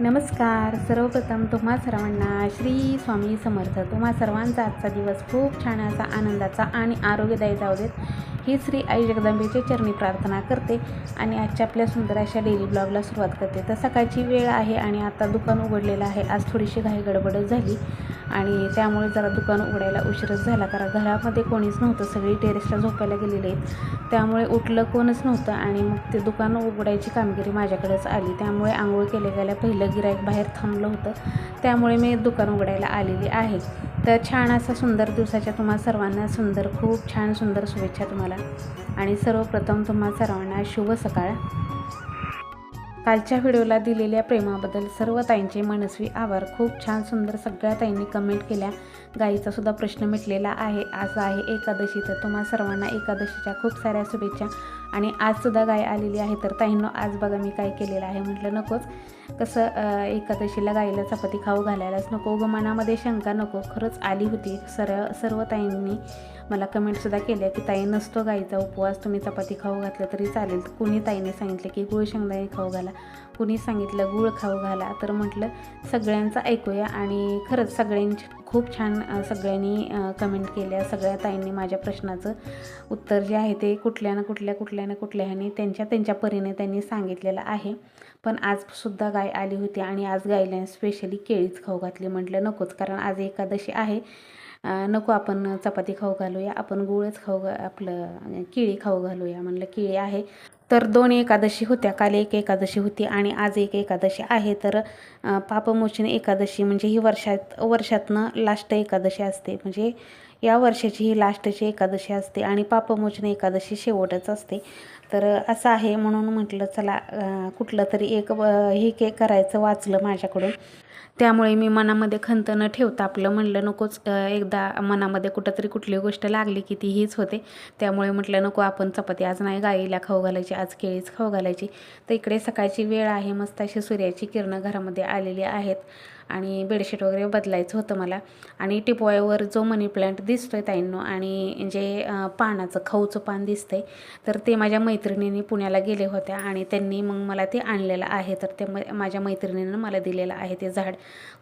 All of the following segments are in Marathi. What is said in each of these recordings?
नमस्कार. सर्वप्रथम तुम्हा सर्वांना श्री स्वामी समर्थ. तुम्हा सर्वांचा आजचा दिवस खूप छान असा आनंदाचा आणि आरोग्यदायी जाऊ देत. ही श्री आई जगदंबेच्या चरणी प्रार्थना करते आणि आजच्या आपल्या सुंदर अशा डेली ब्लॉगला सुरुवात करते. तर सकाळची वेळ आहे आणि आता दुकान उघडलेलं आहे. आज थोडीशी घाई गडबडच झाली. आणि त्यामुळे जरा दुकान उघडायला उशीरच झाला कारण घरामध्ये कोणीच नव्हतं. सगळी टेरेसला झोपायला गेलेली आहेत. त्यामुळे उठलं कोणच नव्हतं आणि मग ते दुकान उघडायची कामगिरी माझ्याकडेच आली. त्यामुळे आंघोळ केल्या गेल्या पहिलं गिराईक बाहेर थांबलं होतं. त्यामुळे मी दुकान उघडायला आलेली आहे. तर छान असा सुंदर दिवसाच्या तुम्हा सर्वांना सुंदर खूप छान सुंदर शुभेच्छा तुम्हाला. आणि सर्वप्रथम तुम्हा सर्वांना शुभ सकाळ. कालच्या व्हिडिओला दिलेल्या प्रेमाबद्दल सर्व ताईंचे मनस्वी आभार. खूप छान सुंदर सगळ्या ताईंनी कमेंट केल्या. गाईचा सुद्धा प्रश्न मिटलेला आहे. आज आहे एकादशी तर तुम्हा सर्वांना एकादशीच्या खूप साऱ्या शुभेच्छा. आणि आजसुद्धा गाय आलेली आहे. तर ताईंनो आज बघा मी काय केलेलं आहे. म्हटलं नकोच. कसं एकादशीला गाईला चपाती खाऊ घालायलाच नको. उगं मनामध्ये शंका नको. खरंच आली होती. सर सर्व ताईंनी मला कमेंटसुद्धा केल्या की ताई नसतो गाईचा उपवास. तुम्ही चपाती खाऊ घातलं तरी चालेल. कुणी ताईने सांगितलं की गुळ शेंगदाणे खाऊ घाला. कुणी सांगितलं गुळ खाऊ घाला. तर म्हटलं सगळ्यांचं ऐकूया. आणि खरंच सगळ्यांची खूप छान सगळ्यांनी कमेंट केल्या. सगळ्या ताईंनी माझ्या प्रश्नाचं उत्तर जे आहे ते कुठल्या ना कुठल्या कुठल्या ना कुठल्या ह्याने त्यांच्या त्यांच्या परीने त्यांनी सांगितलेलं आहे. पण आजसुद्धा गाय आली होती आणि आज गायला स्पेशली केळीच खाऊ घातली म्हटलं नकोच. कारण आज एकादशी आहे. नको आपण चपाती खाऊ घालूया. आपण गुळच खाऊ घा आपलं केळी खाऊ घालूया. म्हणलं केळी आहे. तर दोन एकादशी होत्या. काल एक एकादशी होती आणि आज एक एकादशी आहे. तर पापमोचन एकादशी म्हणजे ही वर्षात वर्षातनं लास्ट एकादशी असते. म्हणजे या वर्षाची ही लास्टची एकादशी असते आणि पापमोचन एकादशी शेवटच असते. तर असं आहे म्हणून म्हटलं चला कुठलं तरी एक हे के करायचं वाचलं माझ्याकडून. त्यामुळे मी मनामध्ये खंत न ठेवता आपलं म्हणलं नकोच एकदा मनामध्ये कुठंतरी कुठली गोष्ट लागली की ती हीच होते. त्यामुळे म्हटलं नको आपण चपाती आज नाही गाईला खाऊ घालायची आज केळीच खाऊ घालायची. तर इकडे सकाळची वेळ आहे मस्त अशी सूर्याची किरणं घरामध्ये आलेली आहेत. आणि बेडशीट वगैरे बदलायचं होतं मला. आणि टिपवायवर जो मनी प्लांट आहे ताईंनो आणि जे पानाचं खाऊचं पान दिसतंय तर ते माझ्या मैत्रिणींनी पुण्याला गेले होत्या आणि त्यांनी मग मला ते आणलेलं आहे. तर ते म माझ्या मैत्रिणीनं मला दिलेलं आहे ते झाड.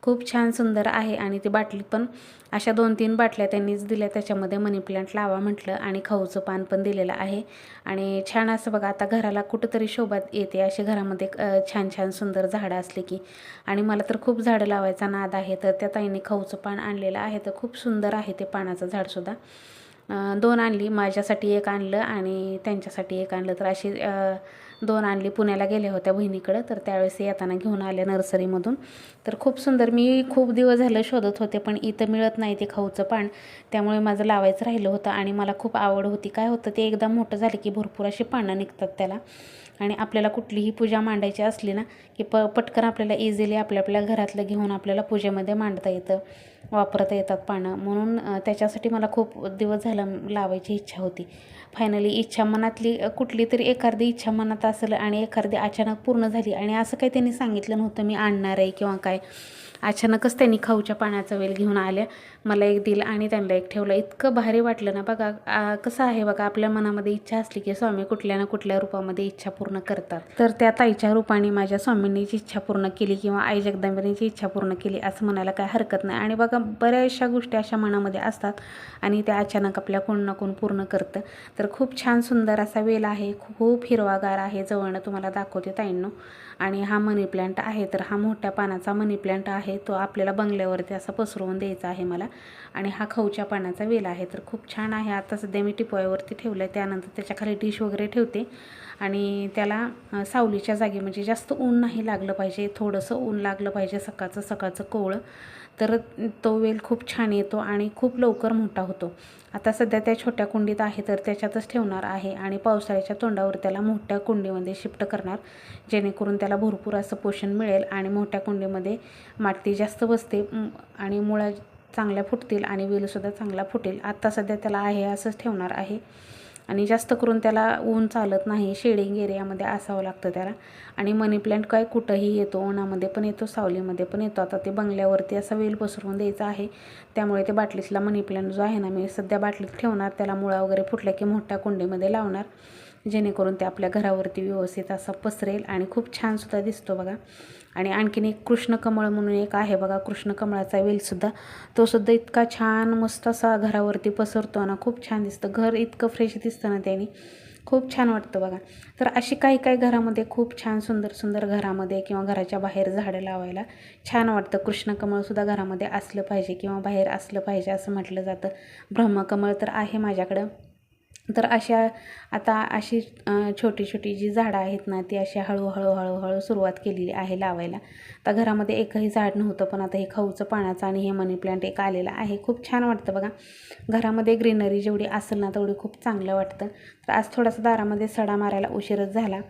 खूप छान सुंदर आहे आणि ती बाटली पण अशा दोन तीन बाटल्या त्यांनीच दिल्या. त्याच्यामध्ये मनी प्लांट लावा म्हटलं आणि खाऊचं पान पण दिलेलं आहे. आणि छान असं बघा आता घराला कुठंतरी शोभा येते. अशी घरामध्ये छान छान सुंदर झाडं असली की. आणि मला तर खूप झाडं लावायचा नाद आहे. तर त्या ताईने खाऊचं पान आणलेलं आहे. तर खूप सुंदर आहे ते पानाचं झाडसुद्धा दोन आणली. माझ्यासाठी एक आणलं आणि त्यांच्यासाठी एक आणलं. तर अशी दोन आणली पुण्याला गेल्या होत्या बहिणीकडं तर त्यावेळेस येताना घेऊन आल्या नर्सरीमधून. तर खूप सुंदर मी खूप दिवस झालं शोधत होते पण इथं मिळत नाही ते खाऊचं पान. त्यामुळे माझं लावायचं राहिलं होतं आणि मला खूप आवड होती. काय होतं ते एकदा मोठं झालं की भरपूर अशी पानं निघतात त्याला. आणि आपल्याला कुठलीही पूजा मांडायची असली ना की प पटकन आपल्याला इझिली आपल्या आपल्या घरातलं घेऊन आपल्याला पूजेमध्ये मांडता येतं वापरता येतात पानं. म्हणून त्याच्यासाठी मला खूप दिवस झालं लावायची इच्छा होती. फायनली इच्छा मनातली कुठली तरी एखादी इच्छा मनात असेल आणि एखादी अचानक पूर्ण झाली आणि असं काही त्यांनी सांगितलं नव्हतं मी आणणार आहे किंवा काय. अचानकच त्यांनी खाऊच्या पाण्याचा वेल घेऊन आल्या. मला एक दिलं आणि त्यांना एक ठेवलं. इतकं भारी वाटलं ना बघा. कसं आहे बघा आपल्या मनामध्ये इच्छा असली की स्वामी कुठल्या ना कुठल्या रूपामध्ये इच्छा पूर्ण करतात. तर त्या ताईच्या रूपाने माझ्या स्वामींनीची इच्छा पूर्ण केली किंवा आई जगदंबेची इच्छा पूर्ण केली असं म्हणायला काय हरकत नाही. आणि बघा बऱ्याचशा गोष्टी अशा मनामध्ये असतात आणि त्या अचानक आपल्या कोण ना कोण पूर्ण करतं. तर खूप छान सुंदर असा वेल आहे. खूप हिरवागार आहे. जवळनं तुम्हाला दाखवते ताईंनो. आणि हा मनी प्लांट आहे तर हा मोठ्या पानाचा मनी प्लांट आहे तो आपल्याला बंगल्यावरती असा पसरवून द्यायचा आहे मला. आणि हा खवच्या पानाचा वेल आहे तर खूप छान आहे. आता सध्या मी टिपॉयवरती ठेवलं आहे त्यानंतर त्याच्याखाली डिश वगैरे ठेवते. आणि त्याला सावलीच्या जागी म्हणजे जास्त ऊन नाही लागलं पाहिजे थोडंसं ऊन लागलं पाहिजे सकाळचं सकाळचं कोवळं. तर तो वेल खूप छान येतो आणि खूप लवकर मोठा होतो. आता सध्या त्या छोट्या कुंडीत आहे तर त्याच्यातच ठेवणार आहे आणि पावसाळ्याच्या तोंडावर त्याला मोठ्या कुंडीमध्ये शिफ्ट करणार जेणेकरून त्याला भरपूर असं पोषण मिळेल आणि मोठ्या कुंडीमध्ये माती जास्त बसते आणि मुळा चांगल्या फुटतील आणि वेलसुद्धा चांगला फुटेल. आत्ता सध्या त्याला आहे असंच ठेवणार आहे. आणि जास्त करून त्याला ऊन चालत नाही शेडिंग एरियामध्ये असावं लागतं त्याला. आणि मनी प्लांट काय कुठंही येतो उन्हामध्ये पण येतो सावलीमध्ये पण येतो. आता ते बंगल्यावरती असा वेल पसरवून द्यायचा आहे त्यामुळे ते बाटलीतला मनी प्लांट जो आहे ना मी सध्या बाटलीत ठेवणार. त्याला मुळा वगैरे फुटल्या की मोठ्या कुंडीमध्ये लावणार. जेणेकरून ते आपल्या घरावरती व्यवस्थित असा पसरेल आणि खूप छानसुद्धा दिसतो बघा. आणि आणखीन एक कृष्णकमळ म्हणून एक आहे बघा कृष्णकमळाचा वेलसुद्धा तो सुद्धा इतका छान मस्त असा घरावरती पसरतो ना खूप छान दिसतं. घर इतकं फ्रेश दिसतं ना त्याने. खूप छान वाटतं बघा. तर अशी काही काही घरामध्ये खूप छान सुंदर सुंदर घरामध्ये किंवा घराच्या बाहेर झाडं लावायला छान वाटतं. कृष्णकमळसुद्धा घरामध्ये असलं पाहिजे किंवा बाहेर असलं पाहिजे असं म्हटलं जातं. ब्रह्मकमळ तर आहे माझ्याकडं. तर अशा आता अशी छोटी छोटी जी झाडं आहेत ना ती अशी हळूहळू हळूहळू सुरुवात केलेली आहे लावायला. तर घरामध्ये एकही झाड नव्हतं पण आता हे खाऊचं पाण्याचं आणि हे मनी प्लांट एक आलेलं आहे. खूप छान वाटतं बघा. घरामध्ये ग्रीनरी जेवढी असेल ना तेवढी खूप चांगलं वाटतं. तर आज थोडासा दारामध्ये सडा मारायला उशीरच झाला.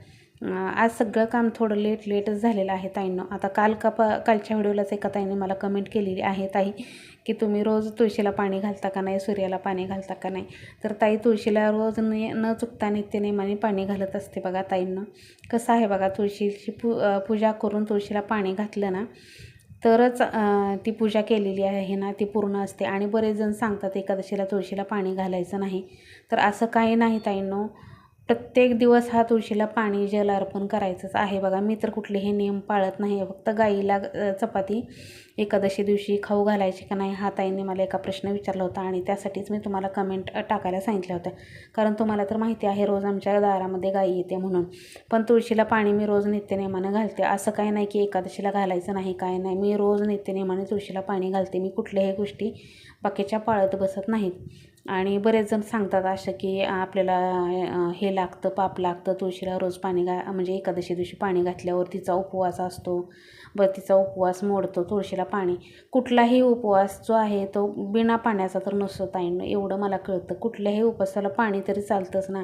आज सगळं काम थोडं लेट लेटच झालेलं आहे ताईंनं. आता काल का प कालच्या व्हिडिओलाच एका ताईने मला कमेंट केलेली आहे ताई की तुम्ही रोज तुळशीला पाणी घालता का नाही सूर्याला पाणी घालता का नाही? तर ताई तुळशीला रोज न न चुकता नित्यनेमाने पाणी घालत असते बघा ताईंनं. कसं आहे बघा तुळशीची पू पूजा करून तुळशीला पाणी घातलं ना तरच ती पूजा केलेली आहे ना ती पूर्ण असते. आणि बरेच जण सांगतात एकादशीला तुळशीला पाणी घालायचं नाही. तर असं काही नाही ताईंनो. प्रत्येक दिवस हा तुळशीला पाणी जल अर्पण करायचंच आहे. बघा मी तर कुठलेही नियम पाळत नाही फक्त गाईला चपाती एकादशी दिवशी खाऊ घालायची का नाही हा ताईंनी मला एका प्रश्न विचारला होता आणि त्यासाठीच मी तुम्हाला कमेंट टाकायला सांगितलं होत्या कारण तुम्हाला तर माहिती आहे रोज आमच्या दारामध्ये गाई येते म्हणून. पण तुळशीला पाणी मी रोज नित्यनेमानं घालते. असं काही नाही की एकादशीला घालायचं नाही काय नाही. मी रोज नित्यनेमाने तुळशीला पाणी घालते. मी कुठल्याही गोष्टी बाकीच्या पाळत बसत नाहीत आणि बरेच जण सांगतात असं की आपल्याला हे लागतं पाप लागतं तुळशीला रोज पाणी घा म्हणजे एकादशी दिवशी पाणी घातल्यावर तिचा उपवास असतो. बरं तिचा उपवास मोडतो तुळशीला पाणी. कुठलाही उपवास जो आहे तो बिना पाण्याचा तर नसतो ताईंनं एवढं मला कळतं. कुठल्याही उपवासाला पाणी तरी चालतंच ना.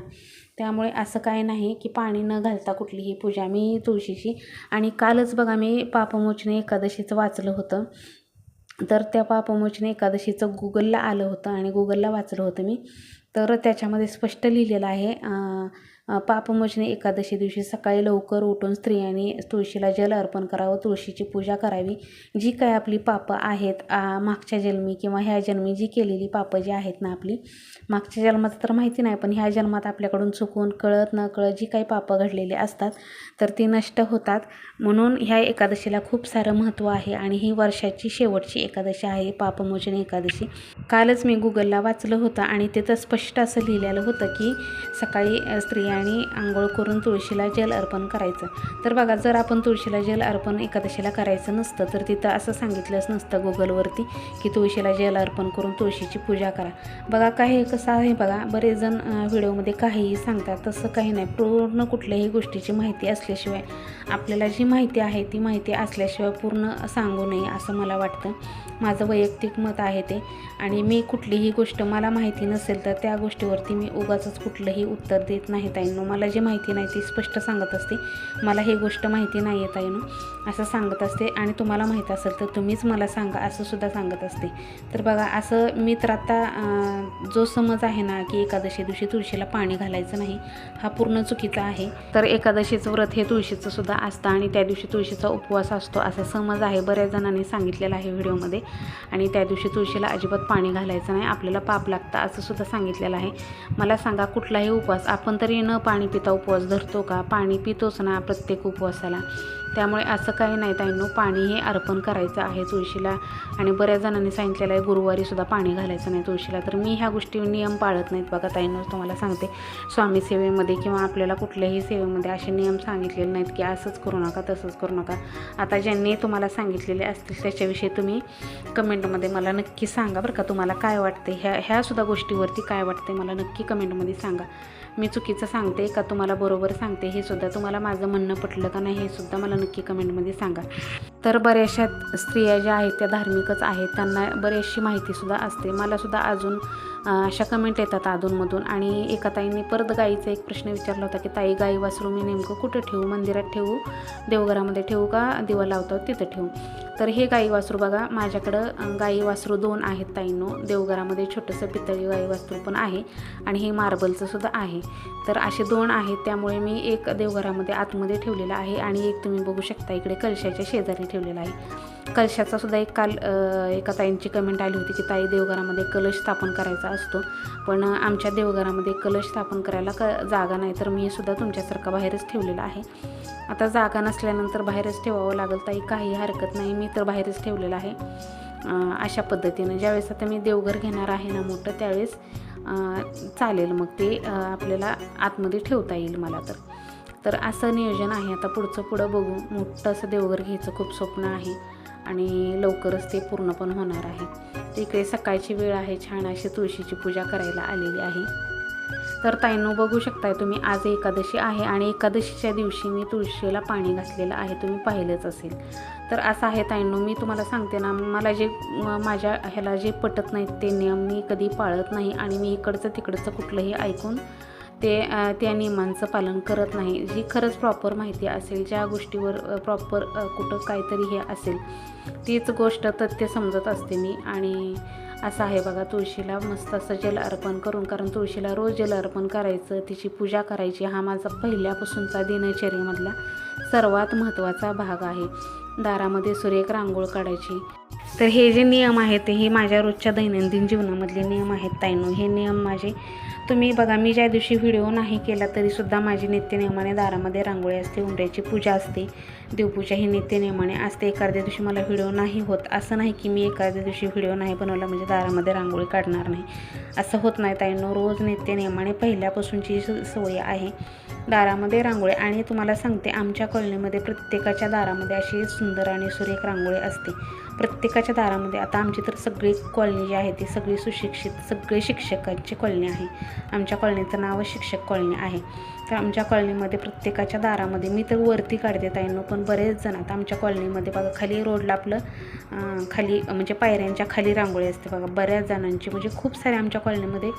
त्यामुळे असं काय नाही की पाणी न घालता कुठलीही पूजा. मी तुळशीची आणि कालच बघा मी पापमोचने एकादशीचं वाचलं होतं. तर त्या पापमोचने एकादशीचं गुगलला आलं होतं आणि गुगलला वाचलं होतं मी. तर त्याच्यामध्ये स्पष्ट लिहिलेलं आहे पापमोचनी एकादशी दिवशी सकाळी लवकर उठून स्त्रियांनी तुळशीला जल अर्पण करावं तुळशीची पूजा करावी. जी काय आपली पापं आहेत मागच्या जन्मी किंवा ह्या जन्मी जी केलेली पापं जी आहेत ना आपली मागच्या जन्माचं तर माहिती नाही पण ह्या जन्मात आपल्याकडून चुकून कळत न कळत जी काही पापं घडलेली असतात तर ती नष्ट होतात. म्हणून ह्या एकादशीला खूप सारं महत्त्व आहे आणि ही वर्षाची शेवटची एकादशी आहे पापमोचनी एकादशी. कालच मी गुगलला वाचलं होतं आणि तिथं स्पष्ट असं लिहिलेलं होतं की सकाळी स्त्रिया आणि आंघोळ करून तुळशीला जल अर्पण करायचं. तर बघा जर आपण तुळशीला जल अर्पण एकादशीला करायचं नसतं तर तिथं असं सांगितलंच नसतं गुगलवरती की तुळशीला जल अर्पण करून तुळशीची पूजा करा. बघा काही कसं आहे बघा बरेच जण व्हिडिओमध्ये काहीही सांगतात तसं काही नाही. पूर्ण कुठल्याही गोष्टीची माहिती असल्याशिवाय आपल्याला जी माहिती आहे ती माहिती असल्याशिवाय पूर्ण सांगू नये असं मला वाटतं. माझं वैयक्तिक मत आहे ते. आणि मी कुठलीही गोष्ट मला माहिती नसेल तर त्या गोष्टीवरती मी उगाचंच कुठलंही उत्तर देत नाही ताईंनो मला जी माहिती नाही ती स्पष्ट सांगत असते. मला ही गोष्ट माहिती नाही आहे ताईनो. असं सांगत असते आणि तुम्हाला माहीत असेल तर तुम्हीच मला सांगा असं सुद्धा सांगत असते. तर बघा असं मी तर आता जो समज आहे ना की एकादशी दिवशी तुळशीला पाणी घालायचं नाही हा पूर्ण चुकीचा आहे. तर एकादशीचं व्रत हे तुळशीचं सुद्धा असतं आणि त्या दिवशी तुळशीचा उपवास असतो असा समज आहे बऱ्याच जणांनी सांगितलेला आहे व्हिडिओमध्ये. आणि त्या दिवशी तुळशीला अजिबात पाणी घालायचं नाही आपल्याला पाप लागतं असं सुद्धा सांगितलेलं आहे. मला सांगा कुठलाही उपवास आपण तरी न पाणी पिता उपवास धरतो का? पाणी पितोच ना प्रत्येक उपवासाला? त्यामुळे असं काही नाही ताईंनो पाणी हे अर्पण करायचं आहे तुळशीला. आणि बऱ्याच जणांनी सांगितलेलं आहे गुरुवारीसुद्धा पाणी घालायचं नाही तुळशीला. तर मी ह्या गोष्टी नियम पाळत नाहीत बघा ताईंनो तुम्हाला सांगते. स्वामी सेवेमध्ये किंवा आपल्याला कुठल्याही सेवेमध्ये असे नियम सांगितलेले नाहीत की असंच करू नका तसंच करू नका. आता ज्यांनी तुम्हाला सांगितलेले असतील त्याच्याविषयी तुम्ही कमेंटमध्ये मला नक्की सांगा बरं का. तुम्हाला काय वाटते ह्या ह्यासुद्धा गोष्टीवरती काय वाटते मला नक्की कमेंटमध्ये सांगा. मी चुकीचं सांगते का तुम्हाला बरोबर सांगते हे सुद्धा? तुम्हाला माझं म्हणणं पटलं का नाही हे सुद्धा मला नक्की कमेंटमध्ये सांगा. तर बऱ्याचशा स्त्रिया ज्या आहेत त्या धार्मिकच आहेत त्यांना बरीचशी माहितीसुद्धा असते. मलासुद्धा अजून अशा कमेंट येतात अधूनमधून. आणि एका ताईंनी परत गाईचा एक प्रश्न विचारला होता की ताई गाई वासरू मी नेमकं कुठं ठेवू? मंदिरात ठेवू? देवघरामध्ये ठेवू का? दिवा लावतो तिथं ठेवू? तर हे गाई वासरू बघा माझ्याकडं गाई वासरू दोन आहेत ताईंनो. देवघरामध्ये छोटंसं पितळी गाई वासरू पण आहे आणि हे मार्बलचं सुद्धा आहे. तर असे दोन आहेत त्यामुळे मी एक देवघरामध्ये आतमध्ये ठेवलेलं आहे आणि एक तुम्ही बघू शकता इकडे कलशाच्या शेजारी ठेवलेलं आहे. कलशाचा सुद्धा एक काल एका ताईंची कमेंट आली होती की ताई देवघरामध्ये कलश स्थापन करायचा असतो. पण आमच्या देवघरामध्ये कलश स्थापन करायला क जागा नाही तर मी सुद्धा तुमच्यासारखा बाहेरच ठेवलेला आहे. आता जागा नसल्यानंतर बाहेरच ठेवावं लागेल ताई काही हरकत नाही मी तर बाहेरच ठेवलेलं आहे. अशा पद्धतीनं ज्यावेळेस आता मी देवघर घेणार आहे ना मोठं त्यावेळेस चालेल मग ते आपल्याला आतमध्ये ठेवता येईल मला तर. तर असं नियोजन आहे. आता पुढचं पुढं बघू. मोठं असं देवघर घ्यायचं खूप स्वप्न आहे. आणि लवकरच ते पूर्ण पण होणार आहे. इकडे सकाळची वेळ आहे छान अशी तुळशीची पूजा करायला आलेली आहे. तर ताईंनो बघू शकताय तुम्ही आज एकादशी आहे आणि एकादशीच्या दिवशी मी तुळशीला पाणी घातलेलं आहे तुम्ही पाहिलंच असेल. तर असं आहे ताईंनो मी तुम्हाला सांगते ना मला जे माझ्या ह्याला जे पटत नाहीत ते नियम मी कधी पाळत नाही आणि मी इकडचं तिकडचं कुठलंही ऐकून ते त्या नियमांचं पालन करत नाही. जी खरंच प्रॉपर माहिती असेल. ज्या गोष्टीवर प्रॉपर कुठं काहीतरी हे असेल तीच गोष्ट तथ्य समजत असते मी. आणि असं आहे बघा तुळशीला मस्त असं जल अर्पण करून कारण तुळशीला रोज जल अर्पण करायचं तिची पूजा करायची हा माझा पहिल्यापासूनचा दिनचर्येमधला सर्वात महत्त्वाचा भाग आहे. दारामध्ये सुरेख रांगोळ काढायची. तर हे जे नियम आहेत ते हे माझ्या रोजच्या दैनंदिन जीवनामधले नियम आहेत ताईनो हे नियम माझे तुम्ही बघा मी ज्या दिवशी व्हिडिओ नाही केला तरीसुद्धा माझी नित्यनियमाने दारामध्ये रांगोळी असते उंड्याची पूजा असते. देवपूजा हे नित्यनियमाने असते एखाद्या दिवशी मला व्हिडिओ नाही होत. असं नाही की मी एखाद्या दिवशी व्हिडिओ नाही बनवला म्हणजे दारामध्ये रांगोळी काढणार नाही. असं होत नाही ताईंनो. रोज नित्यनियमाने पहिल्यापासूनची स- सवय आहे. दारामध्ये रांगोळी आणि तुम्हाला सांगते आमच्या कॉलनीमध्ये प्रत्येकाच्या दारामध्ये अशी सुंदर आणि सुरेख रांगोळी असते. प्रत्येकाच्या दारामध्ये आता आमची तर सगळी कॉलनी जी आहे ती सगळी सुशिक्षित सगळे शिक्षकांची कॉलनी आहे. आमच्या कॉलनीचं नाव शिक्षक कॉलनी आहे. तर आमच्या कॉलनीमध्ये प्रत्येकाच्या दारामध्ये मी तर वरती काढते ताईंनो पण बरेच जण आता आमच्या कॉलनीमध्ये बघा खाली रोडला आपलं खाली म्हणजे पायऱ्यांच्या खाली रांगोळी असते बघा बऱ्याच जणांची म्हणजे खूप साऱ्या आमच्या कॉलनीमध्ये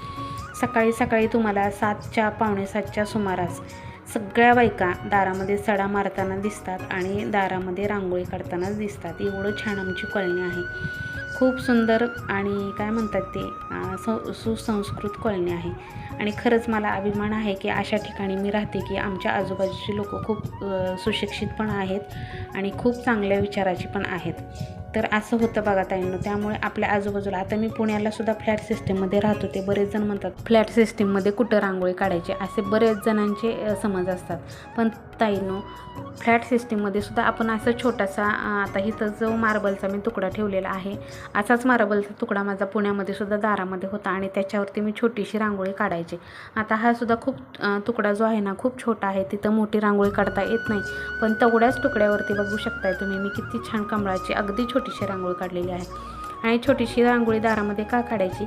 सकाळी सकाळी तुम्हाला सातच्या पावणे सातच्या सुमारास सगळ्या बायका दारामध्ये सडा मारताना दिसतात आणि दारामध्ये रांगोळी काढताना दिसतात. एवढं छान आमची कॉलनी आहे. खूप सुंदर आणि काय म्हणतात ते सु सुसंस्कृत कॉलनी आहे. आणि खरंच मला अभिमान आहे की अशा ठिकाणी मी राहते की आमच्या आजूबाजूची लोक खूप सुशिक्षित पण आहेत आणि खूप चांगल्या विचाराची पण आहेत. तर असं होतं बघा ताईंनो त्यामुळे आपल्या आजूबाजूला आता मी पुण्याला सुद्धा फ्लॅट सिस्टीममध्ये राहत होते बरेच जण म्हणतात फ्लॅट सिस्टीममध्ये कुठं रांगोळी काढायची? असे बरेच जणांचे समज असतात. पण ताईंनो फ्लॅट सिस्टीममध्ये सुद्धा आपण असं छोटासा आता इथं जो मार्बलचा मी तुकडा ठेवलेला आहे असाच मार्बलचा तुकडा माझा पुण्यामध्ये सुद्धा दारामध्ये होता आणि त्याच्यावरती मी छोटीशी रांगोळी काढायची. आता हा सुद्धा खूप तुकडा जो आहे ना खूप छोटा आहे तिथं मोठी रांगोळी काढता येत नाही. पण तेवढ्याच तुकड्यावरती बघू शकताय तुम्ही मी किती छान कमळाची अगदी छोटीशी रांगोळी काढलेली आहे. आणि छोटीशी रांगोळी दारामध्ये का काढायची?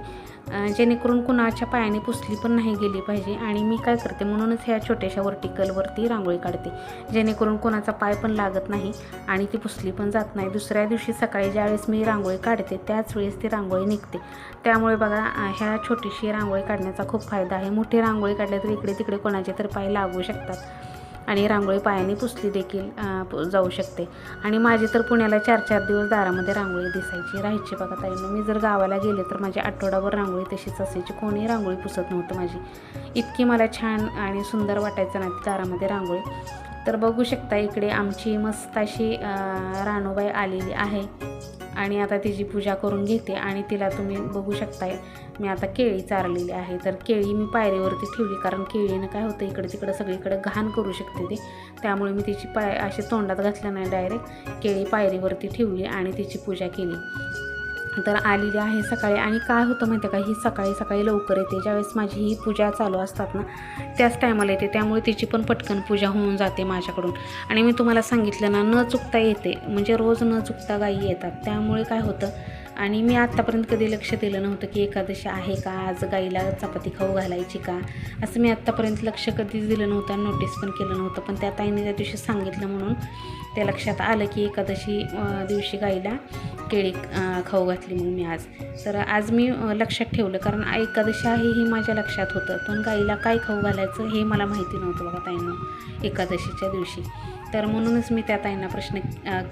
जेणेकरून कुणाच्या पायाने पुसली पण नाही गेली पाहिजे. आणि मी काय करते? म्हणूनच ह्या छोट्याशा वर्टिकलवरती रांगोळी काढते. जेणेकरून कोणाचा पाय पण लागत नाही आणि ती पुसली पण जात नाही. दुसऱ्या दिवशी सकाळी ज्यावेळेस मी रांगोळी काढते त्याच वेळेस ती रांगोळी निघते. त्यामुळे बघा ह्या छोटीशी रांगोळी काढण्याचा खूप फायदा आहे. मोठी रांगोळी काढल्या तर इकडे तिकडे कोणाचे तर पाय लागू शकतात. आणि रांगोळी पायाने पुसली देखील जाऊ शकते. आणि माझी तर पुण्याला चार चार दिवस दारामध्ये रांगोळी दिसायची. राहायची बघा ताईनं. मी जर गावाला गेले तर माझी आठवडाभर रांगोळी तशीच असायची. कोणीही रांगोळी पुसत नव्हतं माझी. इतकी मला छान आणि सुंदर वाटायचं ना ती दारामध्ये रांगोळी. तर बघू शकता इकडे आमची मस्त अशी राणूबाई रानूबाई आलेली आहे. आणि आता तिची पूजा करून घेते आणि तिला तुम्ही बघू शकताय मी आता केळी चारलेली आहे. तर केळी मी पायरीवरती ठेवली कारण केळीनं काय होतं इकडे तिकडं सगळीकडे घाण करू शकते ते. त्यामुळे मी तिची पाय अशी तोंडात घातलं नाही डायरेक्ट केळी पायरीवरती ठेवली आणि तिची पूजा केली. तर आलेली आहे सकाळी. आणि काय होतं माहिती आहे का ही सकाळी सकाळी लवकर येते. ज्यावेळेस माझी ही पूजा चालू असतात ना त्याच टायमाला येते. त्यामुळे तिची पण पटकन पूजा होऊन जाते माझ्याकडून. आणि मी तुम्हाला सांगितलं ना न चुकता येते. म्हणजे रोज न चुकता गायी येतात. त्यामुळे काय होतं आणि मी आत्तापर्यंत कधी लक्ष दिलं नव्हतं की एकादशी आहे का आज गाईला चपाती खाऊ घालायची का? असं मी आत्तापर्यंत लक्ष कधीच दिलं नव्हतं आणि नोटीस पण केलं नव्हतं. पण त्या ताईने त्या दिवशी सांगितलं म्हणून त्या लक्षात आलं की एकादशी दिवशी गाईला केळी खाऊ घातली मग मी आज. तर आज मी लक्षात ठेवलं कारण एकादशी आहे हे माझ्या लक्षात होतं. पण गाईला काय खाऊ घालायचं हे मला माहिती नव्हतं बघा ताईनं एकादशीच्या दिवशी. तर म्हणूनच मी त्या ताईंना प्रश्न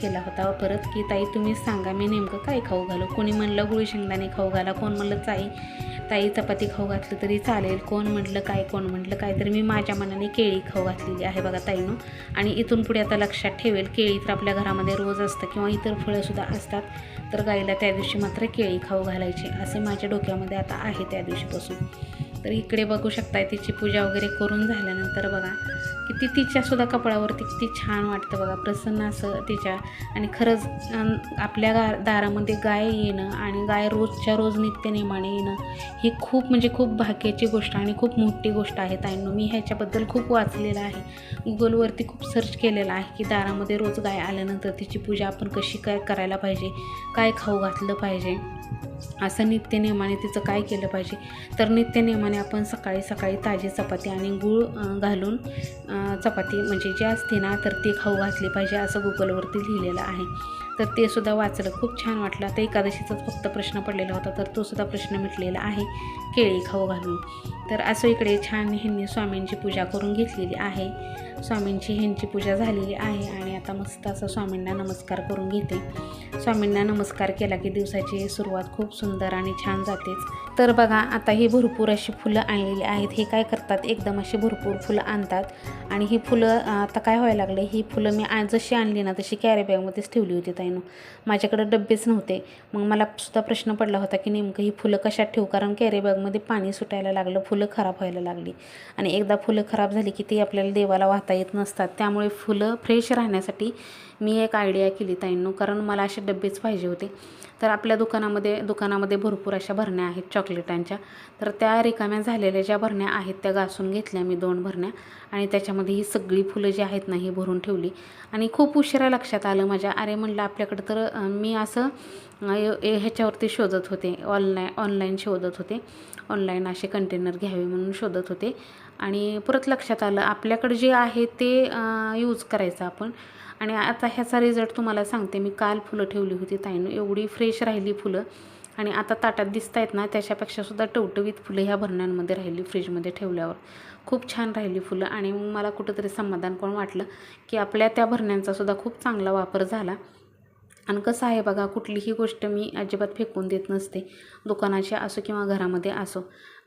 केला होता परत की ताई तुम्हीच सांगा मी नेमकं काय खाऊ घालू? कोणी म्हणलं गुळी शेंगदाणे खाऊ घाला कोण म्हणलं ताई ताई चपाती खाऊ घातली तरी चालेल कोण म्हटलं काय कोण म्हटलं काय तर मी माझ्या मनाने केळी खाऊ घातलेली आहे बघा ताईनं. आणि इथून पुढे आता लक्षात ठेवेल केळी तर आपल्या घरामध्ये रोज असतं किंवा इतर फळंसुद्धा असतात तर गाईला त्या दिवशी मात्र केळी खाऊ घालायची असे माझ्या डोक्यामध्ये आता आहे त्या दिवशीपासून. तर इकडे बघू शकताय तिची पूजा वगैरे करून झाल्यानंतर बघा किती तिच्यासुद्धा कपडावरती किती छान वाटतं बघा. प्रसन्न असं तिच्या. आणि खरंच आपल्या गा दारामध्ये गाय येणं आणि गाय रोजच्या रोज नित्यनेमाने येणं ही खूप म्हणजे खूप भाग्याची गोष्ट आणि खूप मोठी गोष्ट आहे ताईंनो. मी ह्याच्याबद्दल खूप वाचलेलं आहे. गुगलवरती खूप सर्च केलेलं आहे की दारामध्ये रोज गाय आल्यानंतर तिची पूजा आपण कशी काय करायला पाहिजे काय खाऊ घातलं पाहिजे. असं नित्यनियमाने तिचं काय केलं पाहिजे? तर नित्यनियमाने आपण सकाळी सकाळी ताजी चपाती आणि गूळ घालून चपाती म्हणजे जी असते ना तर ती खाऊ घातली पाहिजे असं गुगलवरती लिहिलेलं आहे. तर ते सुद्धा वाचलं. खूप छान वाटलं. आता एकादशीचाच फक्त प्रश्न पडलेला होता तर तो सुद्धा प्रश्न मिटलेला आहे. केळी खाऊ घालून. तर असं इकडे छान ह्यांनी स्वामींची पूजा करून घेतलेली आहे. स्वामींची ह्यांची पूजा झालेली आहे आणि आता मस्त असं स्वामींना नमस्कार करून घेते. स्वामींना नमस्कार केला की दिवसाची सुरुवात खूप सुंदर आणि छान जातेच. तर बघा आता ही भरपूर अशी फुलं आणलेली आहेत. हे काय करतात? एकदम अशी भरपूर फुलं आणतात. आणि ही फुलं आता काय व्हायला लागले? ही फुलं मी जशी आणली ना तशी कॅरीबॅगमध्येच ठेवली होती ताईनं. माझ्याकडे डब्बेच नव्हते. मग मला सुद्धा प्रश्न पडला होता की नेमकं ही फुलं कशात ठेवू? कारण कॅरीबॅगमध्ये पाणी सुटायला लागलं फुलं खराब व्हायला लागली. आणि एकदा फुलं खराब झाली की ती आपल्याला देवाला वाहता येत नसतात त्यामुळे फुलं फ्रेश राहण्यासाठी मी एक आयडिया केली ताईंनो. कारण मला असे डब्बेच पाहिजे होते. तर आपल्या दुकानामध्ये दुकानामध्ये भरपूर अशा भरण्या आहेत चॉकलेटांच्या तर त्या रिकाम्या झालेल्या ज्या भरण्या आहेत त्या घासून घेतल्या मी दोन भरण्या. आणि त्याच्यामध्ये ही सगळी फुलं जी आहेत ना ही भरून ठेवली. आणि खूप उशिरा लक्षात आलं माझ्या. अरे म्हणलं आपल्याकडं तर मी असं ए- ह्याच्यावरती शोधत होते. ऑनलाईन ऑनलाईन शोधत होते. ऑनलाईन असे कंटेनर घ्यावे म्हणून शोधत होते. आणि परत लक्षात आलं आपल्याकडे जे आहे ते यूज करायचं आपण. आणि आता ह्याचा रिझल्ट तुम्हाला सांगते मी काल फुलं ठेवली होती ताईनं. एवढी फ्रेश राहिली फुलं. आणि आता ताटात दिसत आहेत ना त्याच्यापेक्षा सुद्धा टवटवीत फुलं ह्या भरण्यांमध्ये राहिली फ्रीजमध्ये ठेवल्यावर. खूप छान राहिली फुलं. आणि मग मला कुठंतरी समाधान पण वाटलं की आपल्या त्या भरण्यांचा सुद्धा खूप चांगला वापर झाला. आणि कसं आहे बघा कुठलीही गोष्ट मी अजिबात फेकून देत नसते. दुकानाची असो किंवा घरामध्ये असो.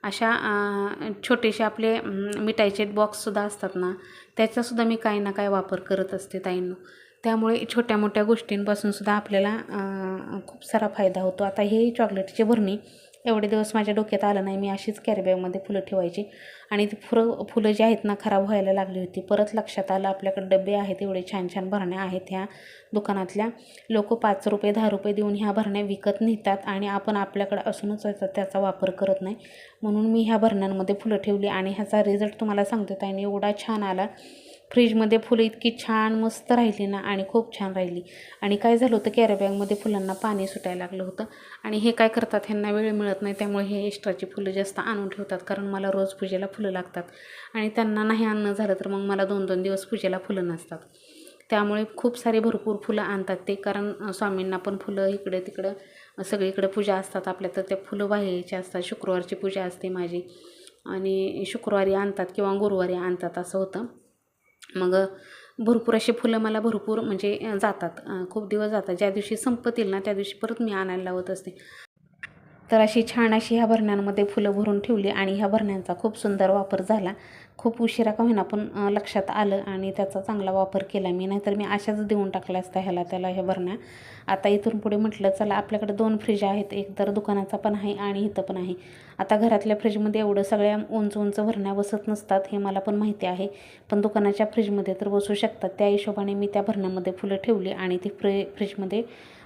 अशा छोटेसे आपले मिठाईचे बॉक्ससुद्धा असतात ना त्याचासुद्धा मी काही ना काही वापर करत असते ताईंनो. त्यामुळे छोट्या मोठ्या गोष्टींपासूनसुद्धा आपल्याला खूप सारा फायदा होतो. आता हे चॉकलेटची भरणी एवढे दिवस माझ्या डोक्यात आलं नाही. मी अशीच कॅरीबॅगमध्ये फुलं ठेवायची. आणि ती फुलं फुलं जी आहेत ना खराब व्हायला लागली होती. परत लक्षात आलं आपल्याकडे डबे आहेत एवढे छान छान भरण्या आहेत ह्या दुकानातल्या. लोक पाच रुपये दहा रुपये देऊन ह्या भरण्या विकत नेतात आणि आपण आपल्याकडे असूनच त्याचा वापर करत नाही. म्हणून मी ह्या भरण्यांमध्ये फुलं ठेवली आणि ह्याचा रिझल्ट तुम्हाला सांगते ताईने एवढा छान आला. फ्रीजमध्ये फुलं इतकी छान मस्त राहिली ना आणि खूप छान राहिली. आणि काय झालं होतं कॅरेबॅगमध्ये फुलांना पाणी सुटायला लागलं होतं. आणि हे काय करतात ह्यांना वेळ मिळत नाही त्यामुळे हे एक्स्ट्राची फुलं जास्त आणून ठेवतात. कारण मला रोज पूजेला फुलं लागतात. आणि त्यांना नाही आणणं झालं तर मग मला दोन दोन दिवस पूजेला फुलं नसतात. त्यामुळे खूप सारे भरपूर फुलं आणतात ते. कारण स्वामींना पण फुलं इकडे तिकडं सगळीकडे पूजा असतात आपल्या. तर त्या फुलं वाहायची असतात. शुक्रवारची पूजा असते माझी. आणि शुक्रवारी आणतात किंवा गुरुवारी आणतात असं होतं. मग भरपूर असे फुलं मला भरपूर म्हणजे जातात. खूप दिवस जातात. ज्या दिवशी संपतील ना त्या दिवशी परत मी आणायला लावत असते. तर अशी छान अशी ह्या भरण्यांमध्ये फुलं भरून ठेवली आणि ह्या भरण्यांचा खूप सुंदर वापर झाला. खूप उशिरा का होईना पण लक्षात आलं आणि त्याचा चांगला वापर केला मी. नाहीतर मी अशाच देऊन टाकल्या असत्या ह्याला त्याला ह्या भरण्या आता इथून पुढे म्हटलं चला आपल्याकडे दोन फ्रीज आहेत. एक तर दुकानाचा पण आहे आणि इथं पण आहे. आता घरातल्या फ्रीजमध्ये एवढं सगळ्या उंच उंच भरण्या बसत नसतात हे मला पण माहिती आहे. पण दुकानाच्या फ्रीजमध्ये तर बसू शकतात. त्या हिशोबाने मी त्या भरण्यामध्ये फुलं ठेवली आणि ती फ्री फ्रीजमध्ये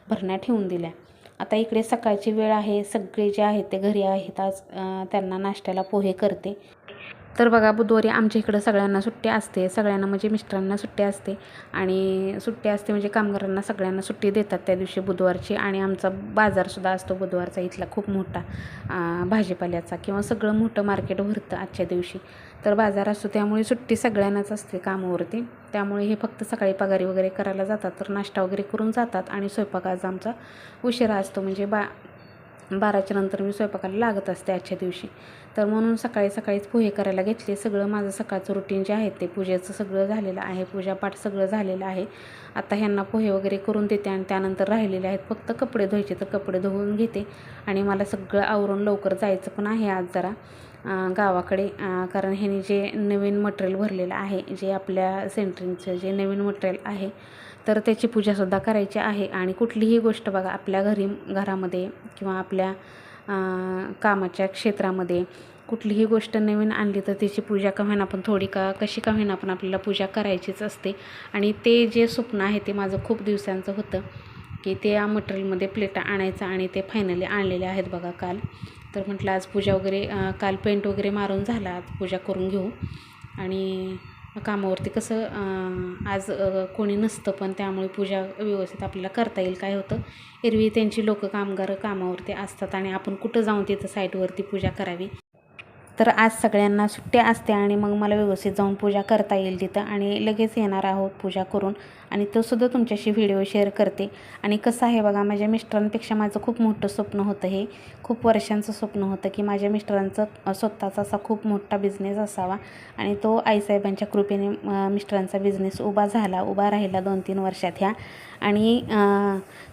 भरण्या ठेवून दिल्या. आता इकडे सकाळची वेळ आहे. सगळे जे आहेत ते घरी आहेत. आज त्यांना नाश्त्याला पोहे करते. तर बघा बुधवारी आमच्या इकडं सगळ्यांना सुट्टी असते. सगळ्यांना म्हणजे मिस्टरांना सुट्टी असते. आणि सुट्टी असते म्हणजे कामगारांना सगळ्यांना सुट्टी देतात त्या दिवशी बुधवारची. आणि आमचा बाजारसुद्धा असतो बुधवारचा इथला खूप मोठा भाजीपाल्याचा किंवा सगळं मोठं मार्केट भरतं आजच्या दिवशी. तर बाजार असतो त्यामुळे सुट्टी सगळ्यांनाच असते कामावरती. त्यामुळे हे फक्त सकाळी पगारी वगैरे करायला जातात तर नाश्ता वगैरे करून जातात आणि स्वयंपाक आज आमचा उशिरा असतो. म्हणजे बा बाराच्या नंतर मी स्वयंपाकाला लागत असते आजच्या दिवशी. तर म्हणून सकाळी सकाळीच पोहे करायला घेतले. सगळं माझं सकाळचं रुटीन जे आहे ते पूजेचं सगळं झालेलं आहे. पूजापाठ सगळं झालेलं आहे. आता ह्यांना पोहे वगैरे करून देते आणि त्यानंतर राहिलेले आहेत. फक्त कपडे धुवायचे तर कपडे धुवून घेते. आणि मला सगळं आवरून लवकर जायचं पण आहे आज जरा गावाकडे. कारण ह्यांनी जे नवीन मटेरियल भरलेलं आहे जे आपल्या सेंटरिंगचं जे नवीन मटेरियल आहे तर त्याची पूजासुद्धा करायची आहे. आणि कुठलीही गोष्ट बघा आपल्या घरी घरामध्ये किंवा आपल्या कामाच्या क्षेत्रामध्ये कुठलीही गोष्ट नवीन आणली तर त्याची पूजा का होईना पण थोडी का कशी का होईना पण आपल्याला पूजा करायचीच असते. आणि ते जे स्वप्न आहे ते माझं खूप दिवसांचं होतं की ते या मटेरियलमध्ये प्लेटा आणायचं आणि ते फायनली आणलेले आहेत बघा काल. तर म्हटलं आज पूजा वगैरे काल पेंट वगैरे मारून झाला. आज पूजा करून घेऊ. आणि कामावरती कसं आज कोणी नसतं पण त्यामुळे पूजा व्यवस्थित आपल्याला करता येईल काय होतं? एरवी त्यांची लोक कामगार कामावरती असतात आणि आपण कुठं जाऊन तिथं साईटवरती पूजा करावी? तर आज सगळ्यांना सुट्ट्या असते आणि मग मला व्यवस्थित जाऊन पूजा करता येईल तिथं आणि लगेच येणार आहोत पूजा करून आणि तो सुद्धा तुमच्याशी व्हिडिओ शेअर करते. आणि कसं आहे बघा माझ्या मिस्टरांपेक्षा माझं खूप मोठं स्वप्न होतं हे. खूप वर्षांचं स्वप्न होतं की माझ्या मिस्टरांचं स्वतःचा असा खूप मोठा बिझनेस असावा. आणि तो आईसाहेबांच्या कृपेने मिस्टरांचा बिझनेस उभा झाला उभा राहिला दोन तीन वर्षात ह्या. आणि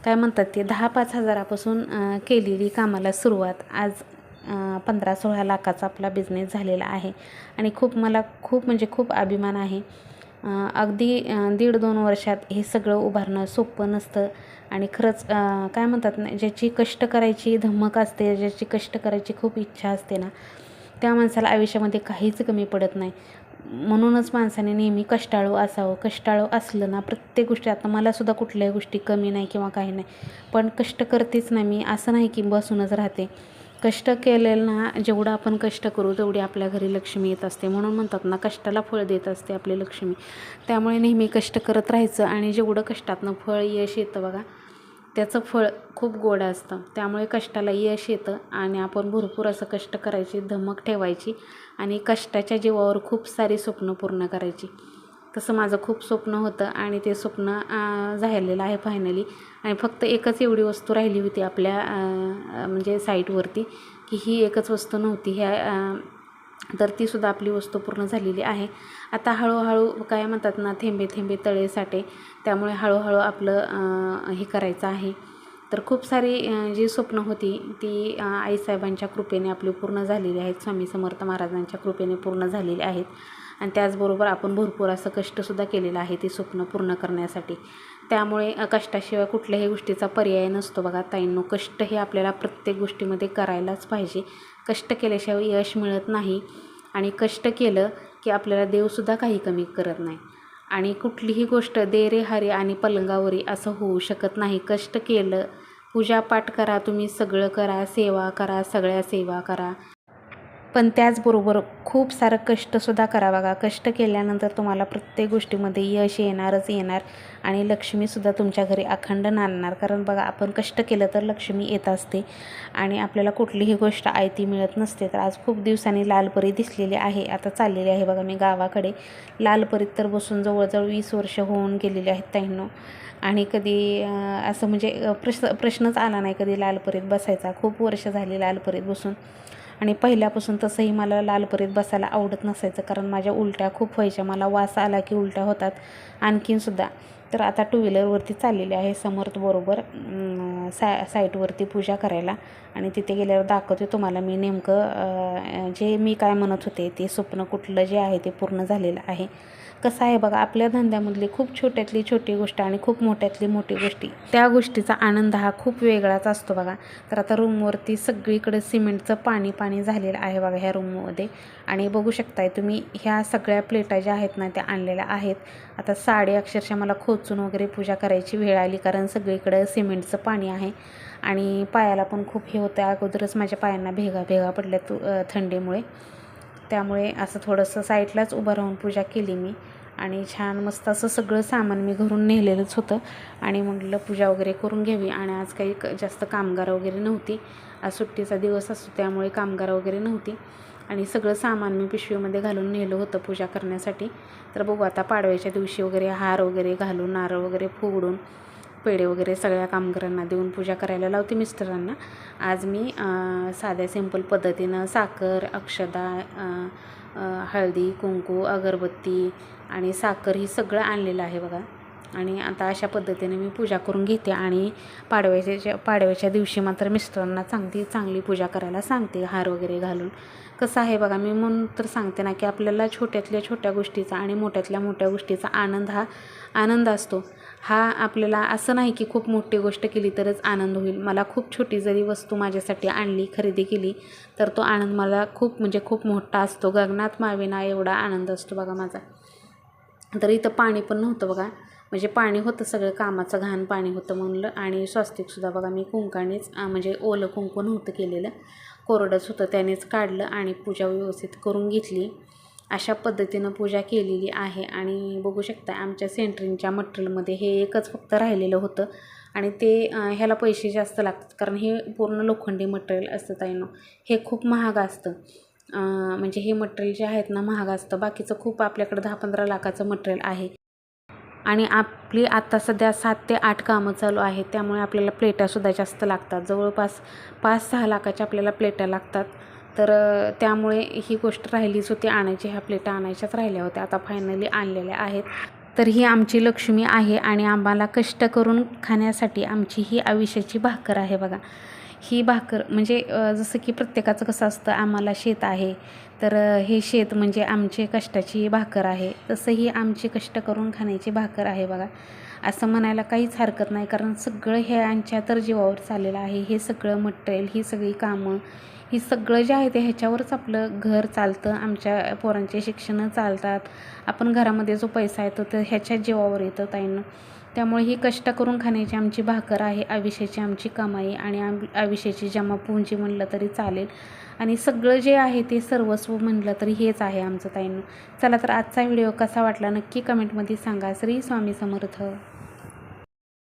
काय म्हणतात ते दहा पाच हजारापासून केलेली कामाला सुरुवात आज पंधरा सोळा लाखाचा आपला बिझनेस झालेला आहे. आणि खूप मला खूप म्हणजे खूप अभिमान आहे. अगदी दीड दोन वर्षात हे सगळं उभारणं सोपं नसतं. आणि खरंच काय म्हणतात ना ज्याची कष्ट करायची धमक असते ज्याची कष्ट करायची खूप इच्छा असते ना त्या माणसाला आयुष्यामध्ये काहीच कमी पडत नाही. म्हणूनच माणसाने नेहमी कष्टाळू असावं. कष्टाळू असलं ना प्रत्येक गोष्टी आता मलासुद्धा कुठल्याही गोष्टी कमी नाही किंवा काही नाही. पण कष्ट करतेच ना मी असं नाही की बसूनच राहते. कष्ट केलेलं ना जेवढं आपण कष्ट करू तेवढी आपल्या घरी लक्ष्मी येत असते. म्हणून म्हणतात ना कष्टाला फळ देत असते आपली लक्ष्मी. त्यामुळे नेहमी कष्ट करत राहायचं आणि जेवढं कष्टातनं फळ यश येतं बघा त्याचं फळ खूप गोड असतं. त्यामुळे कष्टाला यश येतं आणि आपण भरपूर असं कष्ट करायची धमक ठेवायची आणि कष्टाच्या जीवावर खूप सारी स्वप्न पूर्ण करायची. तसं माझं खूप स्वप्न होतं आणि ते स्वप्न झालेलं आहे फायनली आणि फक्त एकच एवढी वस्तू राहिली होती आपल्या म्हणजे साईटवरती की ही एकच वस्तू नव्हती. ह्या तर तीसुद्धा आपली वस्तू पूर्ण झालेली आहे. आता हळूहळू काय म्हणतात ना थेंबे थेंबे तळे साठे. त्यामुळे हळूहळू आपलं हे करायचं आहे. तर खूप सारी जी स्वप्न होती ती आईसाहेबांच्या कृपेने आपली पूर्ण झालेली आहेत. स्वामी समर्थ महाराजांच्या कृपेने पूर्ण झालेली आहेत. आणि त्याचबरोबर आपण भरपूर असं कष्टसुद्धा केलेलं आहे ती स्वप्न पूर्ण करण्यासाठी. त्यामुळे कष्टाशिवाय कुठल्याही गोष्टीचा पर्याय नसतो बघा ताईंनो. कष्ट हे आपल्याला प्रत्येक गोष्टीमध्ये करायलाच पाहिजे. कष्ट केल्याशिवाय यश मिळत नाही आणि कष्ट केलं की आपल्याला देवसुद्धा काही कमी करत नाही. आणि कुठलीही गोष्ट देरे हरे आणि पलंगावरी असं होऊ शकत नाही. कष्ट केलं पूजापाठ करा तुम्ही सगळं करा सेवा करा सगळ्या सेवा करा. पण त्याचबरोबर खूप सारं कष्टसुद्धा करा का? कष्ट केल्यानंतर तुम्हाला प्रत्येक गोष्टीमध्ये यश येणारच येणार आणि लक्ष्मीसुद्धा तुमच्या घरी अखंड नांदणार कारण बघा आपण कष्ट केलं तर लक्ष्मी येत असते आणि आपल्याला कुठलीही गोष्ट आयती मिळत नसते. तर आज खूप दिवसांनी लालपरी दिसलेली आहे आता चाललेली आहे बघा मी गावाकडे. लालपरीत तर बसून जवळजवळ वीस वर्ष होऊन गेलेली आहेत ताईंनो. आणि कधी असं म्हणजे प्रश्न प्रश्नच आला नाही कधी लालपरीत बसायचा. खूप वर्ष झाली लालपरीत बसून. आणि पहिल्यापासून तसंही मला लालपरीत बसायला आवडत नसायचं कारण माझ्या उलट्या खूप व्हायच्या. मला वास आला की उलट्या होतात आणखीनसुद्धा तर आता टू व्हीलरवरती चाललेली आहे समर्थबरोबर सा साईटवरती पूजा करायला. आणि तिथे गेल्यावर दाखवते तुम्हाला मी नेमकं जे मी काय म्हणत होते ते स्वप्न कुठलं जे आहे ते पूर्ण झालेलं आहे. कसं आहे बघा आपल्या धंद्यामधली खूप छोट्यातली छोटी गोष्ट आणि खूप मोठ्यातली मोठी गोष्टी त्या गोष्टीचा आनंद हा खूप वेगळाच असतो बघा. तर आता रूमवरती सगळीकडे सिमेंटचं पाणी पाणी झालेलं आहे बघा ह्या रूममध्ये आणि बघू शकताय तुम्ही ह्या सगळ्या प्लेटा ज्या आहेत ना त्या आणलेल्या आहेत. आता साडी अक्षरशः मला खोचून वगैरे पूजा करायची वेळ आली कारण सगळीकडे सिमेंटचं पाणी आहे. आणि पायाला पण खूप हे होतं अगोदरच माझ्या पायांना भेगा भेगा पडल्या तू थंडीमुळे. त्यामुळे असं थोडंसं साईडलाच उभं राहून पूजा केली मी. आणि छान मस्त असं सगळं सामान मी घरून नेलेलंच होतं. आणि म्हटलं पूजा वगैरे करून घ्यावी. आणि आज काही क- जास्त कामगार वगैरे नव्हती. आज सुट्टीचा दिवस असतो त्यामुळे कामगार वगैरे नव्हती. आणि सगळं सामान मी पिशवीमध्ये घालून नेलं होतं पूजा करण्यासाठी. तर बघू आता पाडव्याच्या दिवशी वगैरे हार वगैरे घालून नारळ वगैरे फोडून पेढे वगैरे सगळ्या कामगारांना देऊन पूजा करायला लावते मिस्टरांना. आज मी साध्या सिंपल पद्धतीनं साखर अक्षदा हळदी कुंकू अगरबत्ती आणि साखर ही सगळं आणलेलं आहे बघा. आणि आता अशा पद्धतीने मी पूजा करून घेते आणि पाडव्याच्या पाडव्याच्या दिवशी मात्र मिस्टरांना चांगली चांगली पूजा करायला सांगते हार वगैरे घालून. कसं आहे बघा मी म्हणून तर सांगते ना की आपल्याला छोट्यातल्या छोट्या गोष्टीचा आणि मोठ्यातल्या मोठ्या गोष्टीचा आनंद हा आनंद असतो. हा आपल्याला असं नाही की खूप मोठी गोष्ट केली तरच आनंद होईल. मला खूप छोटी जरी वस्तू माझ्यासाठी आणली खरेदी केली तर तो आनंद मला खूप म्हणजे खूप मोठा असतो. गगनात माविना एवढा आनंद असतो बघा माझा. तर इथं पाणी पण नव्हतं बघा. म्हणजे पाणी होतं सगळं कामाचं घाण पाणी होतं म्हणलं. आणि स्वस्तिकसुद्धा बघा मी कुंकानेच म्हणजे ओलं कुंकू नव्हतं केलेलं. कोरडंच होतं त्यानेच काढलं आणि पूजा व्यवस्थित करून घेतली. अशा पद्धतीनं पूजा केलेली आहे. आणि बघू शकता आमच्या सेंटरिंगच्या मटेरियलमध्ये हे एकच फक्त राहिलेलं होतं. आणि ते ह्याला पैसे जास्त लागतात. कारण हे पूर्ण लोखंडी मटेरियल असतं ताईनो. हे खूप महाग असतं. म्हणजे हे मटेरियल जे आहेत ना महाग असतं. बाकीचं खूप आपल्याकडं दहा पंधरा लाखाचं मटेरियल आहे. आणि आपली आत्ता सध्या सात ते आठ कामं चालू आहेत. त्यामुळे आपल्याला प्लेटासुद्धा जास्त लागतात. जवळपास पाच सहा लाखाच्या आपल्याला प्लेटा लागतात. तर त्यामुळे ही गोष्ट राहिलीच होती. आणायची ह्या प्लेटा आणायच्याच राहिल्या होत्या. आता फायनली आणलेल्या आहेत. तर ही आमची लक्ष्मी आहे आणि आम्हाला कष्ट करून खाण्यासाठी आमची ही आयुष्याची भाकर आहे बघा. ही भाकर म्हणजे जसं की प्रत्येकाचं कसं असतं आम्हाला शेत आहे. तर हे शेत म्हणजे आमचे कष्टाची भाकर आहे. तसं ही आमची कष्ट करून खाण्याची भाकर आहे बघा. असं म्हणायला काहीच हरकत नाही कारण सगळं हे आमच्या तर जीवावर चाललेलं आहे. हे सगळं मटेरियल ही सगळी कामं ही सगळं जे आहे ते ह्याच्यावरच आपलं घर चालतं. आमच्या पोरांचे शिक्षणं चालतात. आपण घरामध्ये जो पैसा येतो तर ह्याच्या जीवावर येतं ताईनं. त्यामुळे ही कष्ट करून खाण्याची आमची भाकर आहे आयुष्याची आमची कमाई आणि आम आयुष्याची जमापुंजी म्हणलं तरी चालेल. आणि सगळं जे आहे ते सर्वस्व म्हणलं तरी हेच आहे आमचं ताईनं. चला तर आजचा व्हिडिओ कसा वाटला नक्की कमेंटमध्ये सांगा. श्री स्वामी समर्थ.